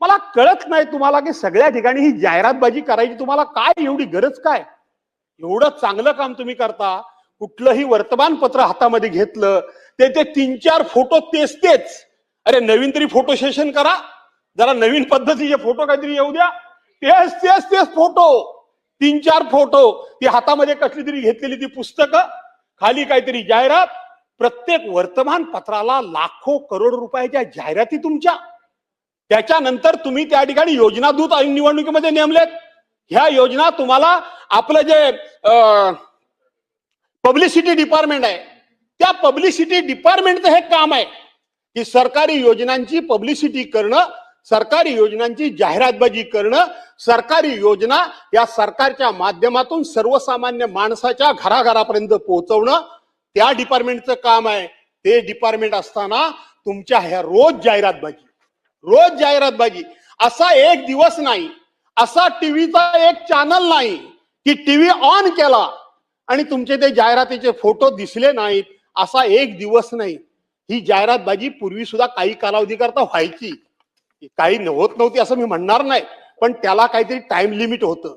मला कळत नाही तुम्हाला की सगळ्या ठिकाणी ही जाहिरातबाजी करायची तुम्हाला काय एवढी गरज काय? एवढं चांगलं काम तुम्ही करता कुठलंही वर्तमानपत्र हातामध्ये घेतलं ते ते तीन चार फोटो तेच तेच. अरे नवीन तरी फोटो सेशन करा. जरा नवीन पद्धतीचे फोटो काहीतरी येऊ द्या. तेच तेच तेच फोटो. तीन चार फोटो. ती हातामध्ये कसली तरी घेतलेली ती पुस्तकं खाली काहीतरी जाहिरात. प्रत्येक वर्तमानपत्राला लाखो करोड रुपयाच्या जाहिराती तुमच्या. त्याच्यानंतर तुम्ही त्या ठिकाणी योजना दूत निवडणुकीमध्ये नेमलेत. ह्या योजना तुम्हाला आपलं जे पब्लिसिटी डिपार्टमेंट आहे त्या पब्लिसिटी डिपार्टमेंटचं हे काम आहे की सरकारी योजनांची पब्लिसिटी करणं सरकारी योजनांची जाहिरातबाजी करणं सरकारी योजना या सरकारच्या माध्यमातून सर्वसामान्य माणसाच्या घराघरापर्यंत पोहोचवणं त्या डिपार्टमेंटचं काम आहे. ते डिपार्टमेंट असताना तुमच्या ह्या रोज जाहिरातबाजी. रोज जाहिरातबाजी असा एक दिवस नाही असा टीव्हीचा एक चॅनल नाही की टीव्ही ऑन केला आणि तुमचे ते जाहिरातीचे फोटो दिसले नाहीत असा एक दिवस नाही. ही जाहिरातबाजी पूर्वी सुद्धा काही कालावधी करता व्हायची. काही होत नव्हती असं मी म्हणणार नाही पण त्याला काहीतरी टाइम लिमिट होतं.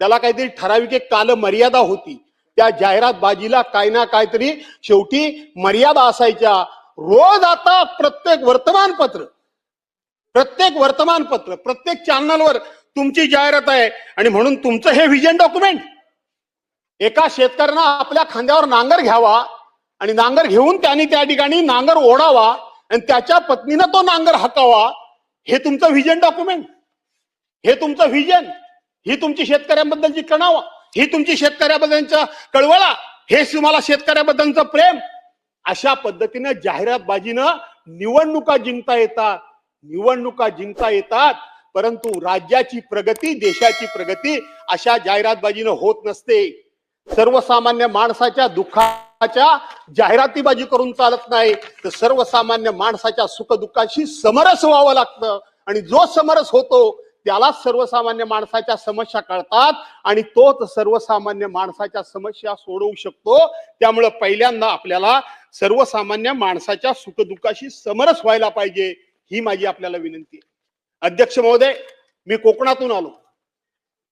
त्याला काहीतरी ठराविक एक काल मर्यादा होती. त्या जाहिरातबाजीला काही ना काहीतरी शेवटी मर्यादा असायच्या. रोज आता प्रत्येक वर्तमानपत्र प्रत्येक वर्तमानपत्र प्रत्येक चॅनलवर तुमची जाहिरात आहे आणि म्हणून तुमचं हे व्हिजन डॉक्युमेंट एका शेतकऱ्यानं आपल्या खांद्यावर नांगर घ्यावा आणि नांगर घेऊन त्यांनी त्या ठिकाणी नांगर ओढावा आणि त्याच्या पत्नीनं तो नांगर हाकावा हे तुमचं व्हिजन डॉक्युमेंट हे तुमचं व्हिजन ही तुमची शेतकऱ्यांबद्दलची कणावा. ही तुमची शेतकऱ्याबद्दलचा कळवळा. हे तुम्हाला शेतकऱ्याबद्दलचं प्रेम. अशा पद्धतीनं जाहिरातबाजीनं निवडणुका जिंकता येतात. निवडणुका जिंकता येतात परंतु राज्याची प्रगती देशाची प्रगती अशा जाहिरातबाजीनं होत नसते. सर्वसामान्य माणसाच्या दुःखाच्या जाहिरातीबाजी करून चालत नाही. तर सर्वसामान्य माणसाच्या सुखदुःखाशी समरस व्हावं लागतं. आणि जो समरस होतो त्यालाच सर्वसामान्य माणसाच्या समस्या कळतात आणि तोच सर्वसामान्य माणसाच्या समस्या सोडवू शकतो. त्यामुळं पहिल्यांदा आपल्याला सर्वसामान्य माणसाच्या सुखदुःखाशी समरस व्हायला पाहिजे. ही माझी आपल्याला विनंती आहे. अध्यक्ष महोदय मी कोकणातून आलो.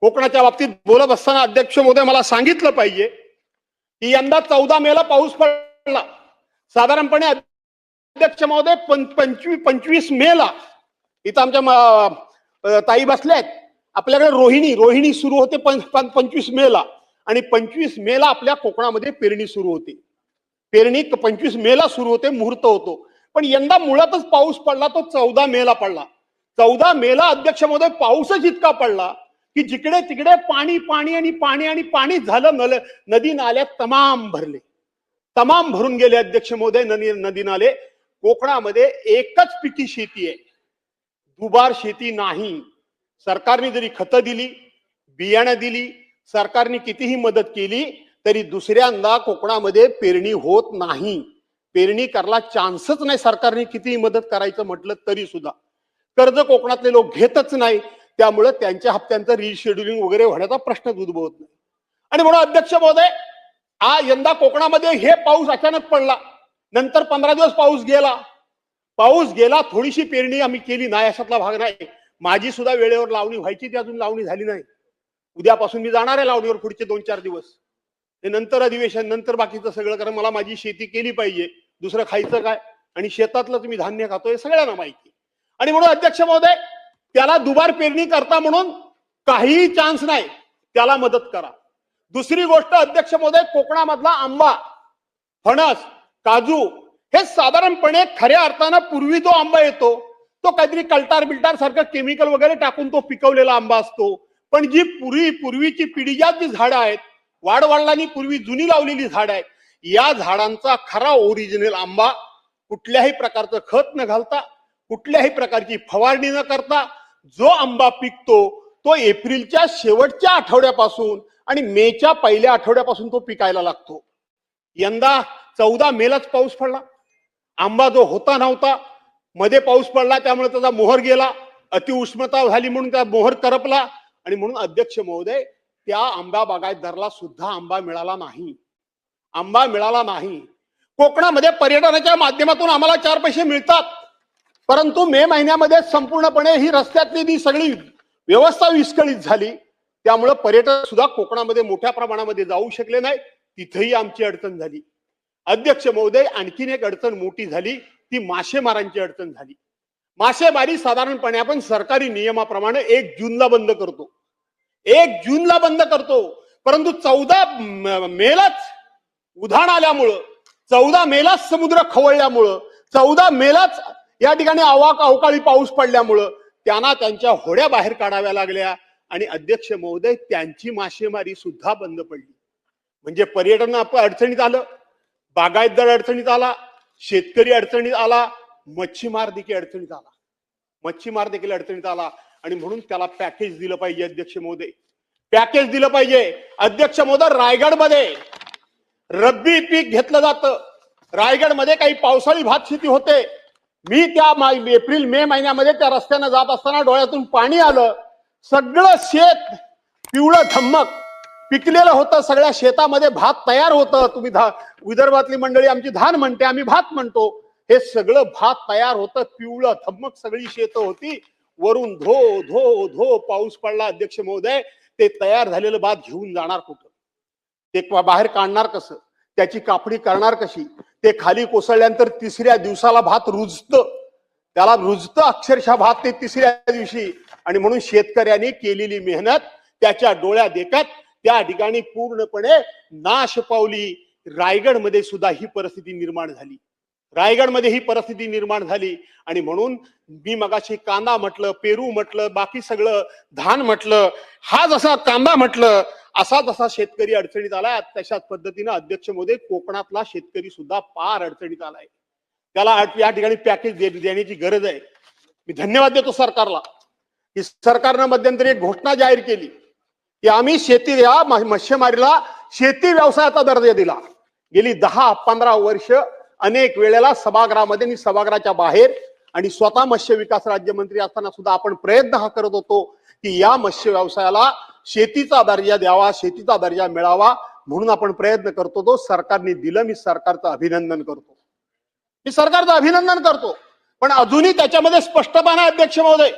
कोकणाच्या बाबतीत बोलत असताना अध्यक्ष महोदय मला सांगितलं पाहिजे की यंदा चौदा मेला पाऊस पडला. साधारणपणे अध्यक्ष महोदय पंचवीस पंचवीस मेला इथं आमच्या ताई बसल्यात आपल्याकडे रोहिणी रोहिणी सुरू होते पंचवीस मेला आणि पंचवीस मेला आपल्या कोकणामध्ये पेरणी सुरू होते. पेरणी पंचवीस मेला सुरू होते मुहूर्त होतो. पण यंदा मुळातच पाऊस पडला तो चौदा मेला पडला. चौदा मेला अध्यक्ष महोदय पाऊसच इतका पडला की जिकडे तिकडे पाणी पाणी आणि पाणी आणि पाणी झालं नल नदी नाल्यात तमाम भरले. तमाम भरून गेले अध्यक्ष महोदय नदी नदी नाले. कोकणामध्ये एकच पिकी शेती आहे. दुबार शेती नाही. सरकारने जरी खतं दिली बियाणं दिली सरकारने कितीही मदत केली तरी दुसऱ्यांदा कोकणामध्ये पेरणी होत नाही. पेरणी करायला चान्सच नाही सरकारने कितीही मदत करायचं म्हटलं तरी सुद्धा. कर्ज कोकणातले लोक घेतच नाही. त्यामुळे त्यांच्या हप्त्यांचं रिशेड्युलिंग वगैरे होण्याचा प्रश्नच उद्भवत नाही. आणि म्हणून अध्यक्ष महोदय आ यंदा कोकणामध्ये हे पाऊस अचानक पडला. नंतर पंधरा दिवस पाऊस गेला. पाऊस गेला थोडीशी पेरणी आम्ही केली नाही अशातला भाग नाही. माझी सुद्धा वेळेवर लावणी व्हायची ती अजून लावणी झाली नाही. उद्यापासून मी जाणार आहे लावणीवर पुढचे दोन चार दिवस. ते नंतर अधिवेशन नंतर बाकीचं सगळं कारण मला माझी शेती केली पाहिजे. दुसरं खायचं काय? आणि शेतातलं तुम्ही धान्य खातोय सगळ्यांना माहिती आणि म्हणून अध्यक्ष महोदय त्याला दुबार पेरणी करता म्हणून काहीही चान्स नाही. त्याला मदत करा. दुसरी गोष्ट अध्यक्ष महोदय कोकणामधला आंबा फणस काजू हे साधारणपणे खऱ्या अर्थानं पूर्वी जो आंबा येतो तो काहीतरी कलटार बिल्टार सारखं केमिकल वगैरे टाकून तो पिकवलेला आंबा असतो. पण जी पूर्वी पूर्वीची पिढीजात जी झाडं आहेत वाडवडिलांनी पूर्वी जुनी लावलेली झाड आहेत. या झाडांचा खरा ओरिजिनल आंबा कुठल्याही प्रकारचं खत न घालता कुठल्याही प्रकारची फवारणी न करता जो आंबा पिकतो तो एप्रिलच्या शेवटच्या आठवड्यापासून आणि मेच्या पहिल्या आठवड्यापासून तो पिकायला लागतो. यंदा चौदा मेलाच पाऊस पडला. आंबा जो होता नव्हता मध्ये पाऊस पडला त्यामुळे त्याचा मोहर गेला अतिउष्णता झाली म्हणून त्या मोहर करपला आणि म्हणून अध्यक्ष महोदय त्या आंबा बागायतदारला सुद्धा आंबा मिळाला नाही. आंबा मिळाला नाही. कोकणामध्ये पर्यटनाच्या माध्यमातून आम्हाला चार पैसे मिळतात. परंतु मे महिन्यामध्ये संपूर्णपणे ही रस्त्यातली ती सगळी व्यवस्था विस्कळीत झाली. त्यामुळं पर्यटक सुद्धा कोकणामध्ये मोठ्या प्रमाणामध्ये जाऊ शकले नाही तिथेही आमची अडचण झाली. अध्यक्ष महोदय आणखीन एक अडचण मोठी झाली. ती मासेमारांची अडचण झाली. मासेमारी साधारणपणे आपण सरकारी नियमाप्रमाणे एक जूनला बंद करतो. एक जूनला बंद करतो. परंतु चौदा मेलाच उधाण आल्यामुळं चौदा मेलाच समुद्र खवळल्यामुळं चौदा मेलाच या ठिकाणी अवाक अवकाळी पाऊस पडल्यामुळं त्यांना त्यांच्या होड्या बाहेर काढाव्या लागल्या आणि अध्यक्ष महोदय त्यांची मासेमारी सुद्धा बंद पडली. म्हणजे पर्यटन अडचणीत आलं बागायतदार अडचणीत आला शेतकरी अडचणीत आला मच्छीमार देखील अडचणीत आला. मच्छीमार देखील अडचणीत आला. आणि म्हणून त्याला पॅकेज दिलं पाहिजे अध्यक्ष महोदय पॅकेज दिलं पाहिजे. अध्यक्ष महोदय रायगडमध्ये रब्बी पीक घेतलं जातं. रायगडमध्ये काही पावसाळी भात शेती होते. मी त्या एप्रिल मे महिन्यामध्ये त्या रस्त्यानं जात असताना डोळ्यातून पाणी आलं. सगळं शेत पिवळं धम्मक पिकलेलं होतं. सगळ्या शेतामध्ये भात तयार होतं. तुम्ही धा विदर्भातली मंडळी आमची धान म्हणते आम्ही भात म्हणतो. हे सगळं भात तयार होतं. पिवळं धम्मक सगळी शेतं होती. वरून धो धो धो पाऊस पडला अध्यक्ष महोदय. ते तयार झालेलं भात घेऊन जाणार कुठं? ते बाहेर काढणार कसं? त्याची कापणी करणार कशी? ते खाली कोसळल्यानंतर तिसऱ्या दिवसाला भात रुजतं. त्याला रुजतं अक्षरशः भात ते तिसऱ्या दिवशी. आणि म्हणून शेतकऱ्यांनी केलेली मेहनत त्याच्या डोळ्या देखत त्या ठिकाणी पूर्णपणे नाश पावली. रायगडमध्ये सुद्धा ही परिस्थिती निर्माण झाली. रायगडमध्ये ही परिस्थिती निर्माण झाली आणि म्हणून मी मगाशी कांदा म्हटलं पेरू म्हटलं बाकी सगळं धान म्हटलं हा जसा कांदा म्हटलं असा जसा शेतकरी अडचणीत आलाय तशाच पद्धतीनं अध्यक्ष मोदी कोकणातला शेतकरी सुद्धा पार अडचणीत आलाय. त्याला या ठिकाणी पॅकेज दे- देण्याची गरज आहे. मी धन्यवाद देतो सरकारला. की सरकारनं मध्यंतरी एक घोषणा जाहीर केली की आम्ही शेती या शेती व्यवसायाचा दर्जा दिला. गेली दहा पंधरा वर्ष अनेक वेळेला सभागृहामध्ये आणि सभागृहाच्या बाहेर आणि स्वतः मत्स्य विकास राज्यमंत्री असताना सुद्धा आपण प्रयत्न हा करत होतो की या मत्स्य व्यवसायाला शेतीचा दर्जा द्यावा शेतीचा दर्जा मिळावा म्हणून आपण प्रयत्न करतो तो सरकारने दिलं मी सरकारचं अभिनंदन करतो. मी सरकारचं अभिनंदन करतो. पण अजूनही त्याच्यामध्ये स्पष्टपणा अध्यक्ष महोदय.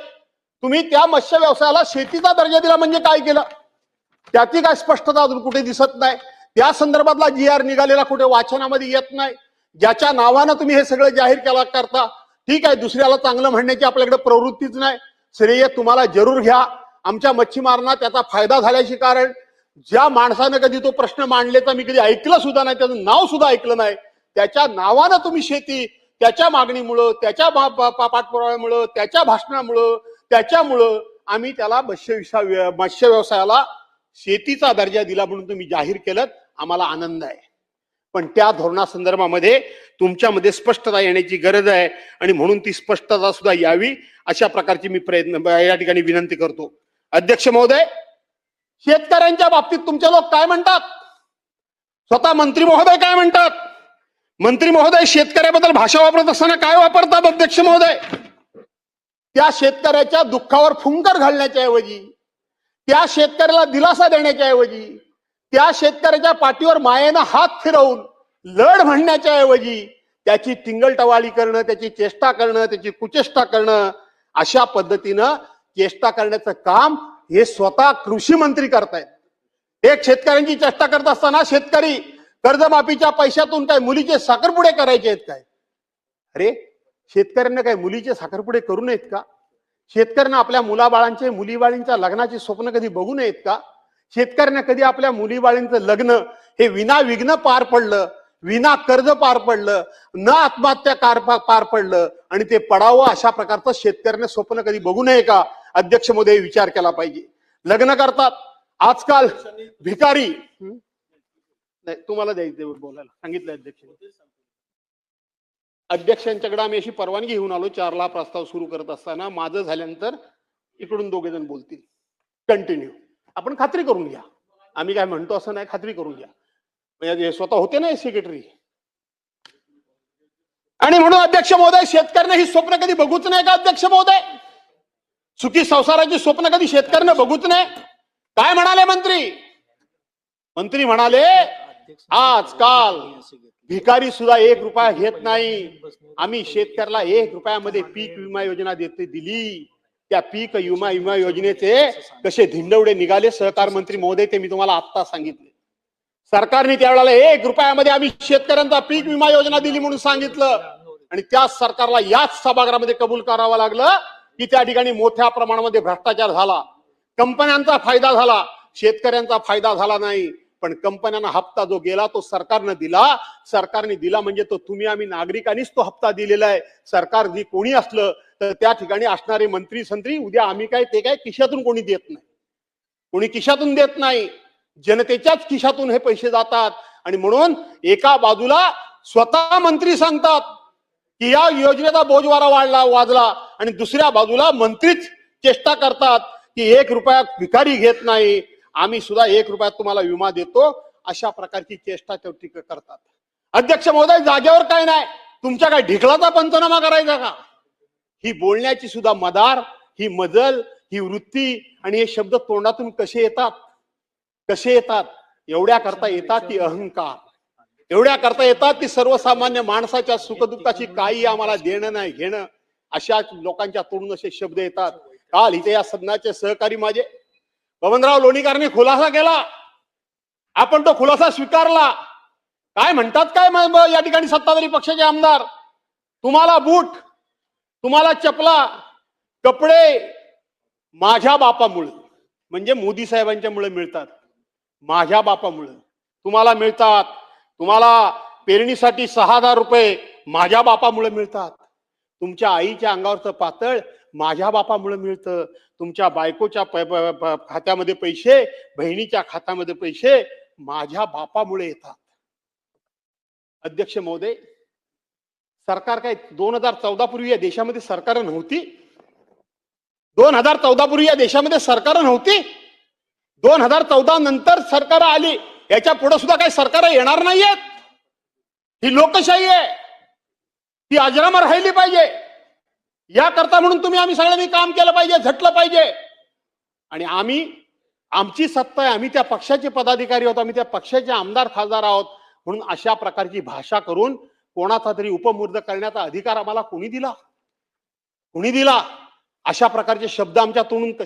तुम्ही त्या मत्स्य व्यवसायाला शेतीचा दर्जा दिला म्हणजे काय केलं? त्याची काय स्पष्टता अजून कुठे दिसत नाही. त्या संदर्भातला जी आर निघालेला कुठे वाचनामध्ये येत नाही. ज्याच्या नावानं तुम्ही हे सगळं जाहीर केला करता ठीक आहे दुसऱ्याला चांगलं म्हणण्याची आपल्याकडे प्रवृत्तीच नाही. श्रेय तुम्हाला जरूर घ्या. आमच्या मच्छीमारांना त्याचा फायदा झाल्याशी कारण ज्या माणसानं कधी तो प्रश्न मांडलेचा मी कधी ऐकलं सुद्धा नाही त्याचं नाव सुद्धा ऐकलं नाही. त्याच्या नावानं तुम्ही शेती त्याच्या मागणीमुळं त्याच्या पा- पाठपुराव्यामुळं त्याच्या भाषणामुळं त्याच्यामुळं आम्ही त्याला मत्स्य मत्स्य व्यवसायाला शेतीचा दर्जा दिला म्हणून तुम्ही जाहीर केलं. आम्हाला आनंद आहे. पण त्या धोरणासंदर्भामध्ये तुमच्यामध्ये स्पष्टता येण्याची गरज आहे आणि म्हणून ती स्पष्टता सुद्धा यावी अशा प्रकारची मी प्रयत्न या ठिकाणी विनंती करतो. अध्यक्ष महोदय शेतकऱ्यांच्या बाबतीत तुमचे लोक काय म्हणतात? स्वतः मंत्री महोदय काय म्हणतात? मंत्री महोदय शेतकऱ्याबद्दल भाषा वापरत असताना काय वापरतात अध्यक्ष महोदय? त्या शेतकऱ्याच्या दुःखावर फुंकर घालण्याच्या ऐवजी त्या शेतकऱ्याला दिलासा देण्याच्या ऐवजी त्या शेतकऱ्याच्या पाठीवर मायेनं हात फिरवून लढ म्हणण्याच्या ऐवजी त्याची टिंगलटवाळी करणं त्याची चेष्टा करणं त्याची कुचेष्टा करणं अशा पद्धतीनं चेष्टा करण्याचं काम हे स्वतः कृषी मंत्री करतायत. एक शेतकऱ्यांची चेष्टा करत असताना शेतकरी कर्जमाफीच्या पैशातून काय मुलीचे साखरपुडे करायचे आहेत काय? अरे शेतकऱ्यांना काय मुलीचे साखरपुडे करू नयेत का? शेतकऱ्यांना आपल्या मुलाबाळांचे मुलीबाळींच्या लग्नाचे स्वप्न कधी बघू नयेत का? शेतकऱ्यांना कधी आपल्या मुलीबाळींचं लग्न हे विना विघ्न पार पडलं विना कर्ज पार पडलं न आत्महत्या कार पार पडलं आणि ते पडावं अशा प्रकारचं शेतकऱ्याने स्वप्न कधी बघू नये का? अध्यक्षमध्ये विचार केला पाहिजे. लग्न करतात. आजकाल भिकारी? नाही तुम्हाला द्यायचं बोलायला. सांगितलं अध्यक्ष. अध्यक्षांच्याकडे आम्ही अशी परवानगी घेऊन आलो. चारला प्रस्ताव सुरू करत असताना माझं झाल्यानंतर इकडून दोघे जण बोलतील. कंटिन्यू आपण खात्री करून घ्या. आम्ही काय म्हणतो असं नाही खात्री करून घ्या. म्हणजे स्वतः होते ना सेक्रेटरी आणि म्हणून अध्यक्ष महोदय शेतकऱ्यांना ही स्वप्न कधी बघूच नाही का अध्यक्ष महोदय? सुखी संसाराची स्वप्न कधी शेतकऱ्यांना बघूच नाही काय म्हणाले मंत्री? मंत्री म्हणाले आजकाल भिकारी सुद्धा एक रुपया घेत नाही. आम्ही शेतकऱ्याला एक रुपयामध्ये पीक विमा योजना देते दिली. त्या पीक विमा विमा योजनेचे कसे धिंडवडे निघाले? सहकार मंत्री महोदय ते मी तुम्हाला आत्ता सांगितले. सरकारने त्यावेळेला एक रुपयामध्ये आम्ही शेतकऱ्यांचा पीक विमा योजना दिली म्हणून सांगितलं. आणि त्याच सरकारला याच सभागृहामध्ये कबूल करावं लागलं की त्या ठिकाणी मोठ्या प्रमाणामध्ये भ्रष्टाचार झाला. कंपन्यांचा फायदा झाला. शेतकऱ्यांचा फायदा झाला नाही. पण कंपन्यांना हप्ता जो गेला तो सरकारनं दिला. सरकारने दिला म्हणजे तो तुम्ही आम्ही नागरिकांनीच तो हप्ता दिलेला आहे. सरकार जी कोणी असलं तर त्या ठिकाणी असणारे मंत्री संत्री उद्या आम्ही काय ते काय खिशातून कोणी देत नाही. कोणी खिशातून देत नाही. जनतेच्याच खिशातून हे पैसे जातात. आणि म्हणून एका बाजूला स्वतः मंत्री सांगतात की या योजनेचा बोजवारा वाढला वाजला आणि दुसऱ्या बाजूला मंत्रीच चेष्टा करतात की एक रुपया भिकारी घेत नाही. आम्ही सुद्धा एक रुपयात तुम्हाला विमा देतो. अशा प्रकारची चेष्टा करतात. अध्यक्ष महोदय जागेवर काय नाही. तुमच्या काय ढिकलाचा पंचनामा करायचा का? ही बोलण्याची सुद्धा मदार ही मजल ही वृत्ती आणि हे शब्द तोंडातून कसे येतात? कसे येतात? एवढ्या करता येतात ती अहंकार. एवढ्या करता येतात की सर्वसामान्य माणसाच्या सुखदुःखाची काही आम्हाला देणं नाही घेणं. अशा लोकांच्या तोंडून असे शब्द येतात. काल इथे या सदनाचे सहकारी माझे. पवनराव लोणीकरने खुलासा केला. आपण तो खुलासा स्वीकारला. काय म्हणतात काय या ठिकाणी सत्ताधारी पक्षाचे आमदार? तुम्हाला बूट. तुम्हाला चपला कपडे माझ्या बापामुळं म्हणजे मोदी साहेबांच्या मुळे मिळतात. माझ्या बापामुळं. तुम्हाला मिळतात. तुम्हाला पेरणीसाठी सहा हजार रुपये माझ्या बापामुळे मिळतात. तुमच्या आईच्या अंगावरचं पातळ माझ्या बापामुळे मिळतं. तुमच्या बायकोच्या प- खात्यामध्ये पैसे बहिणीच्या खात्यामध्ये पैसे माझ्या बापामुळे येतात. अध्यक्ष महोदय सरकार काय दोन हजार चौदा पूर्वी या देशामध्ये सरकार नव्हती. दोन हजार चौदा पूर्वी या देशामध्ये सरकार नव्हती. दोन हजार चौदा नंतर सरकार आली. याच्यापुढे सुद्धा काही सरकार येणार नाहीयेत. ही लोकशाही आहे. ती अजरामर राहिली पाहिजे. याकरता म्हणून तुम्ही आम्ही सगळ्यांनी काम केलं पाहिजे झटलं पाहिजे. आणि आम्ही आमची सत्ता आहे. आम्ही त्या पक्षाचे पदाधिकारी आहोत. आम्ही त्या पक्षाचे आमदार खासदार आहोत. म्हणून अशा प्रकारची भाषा करून कोणाचा तरी उपमुर्द करण्याचा अधिकार आम्हाला कोणी दिला? कोणी दिला? अशा प्रकारचे शब्द आमच्या तोंडून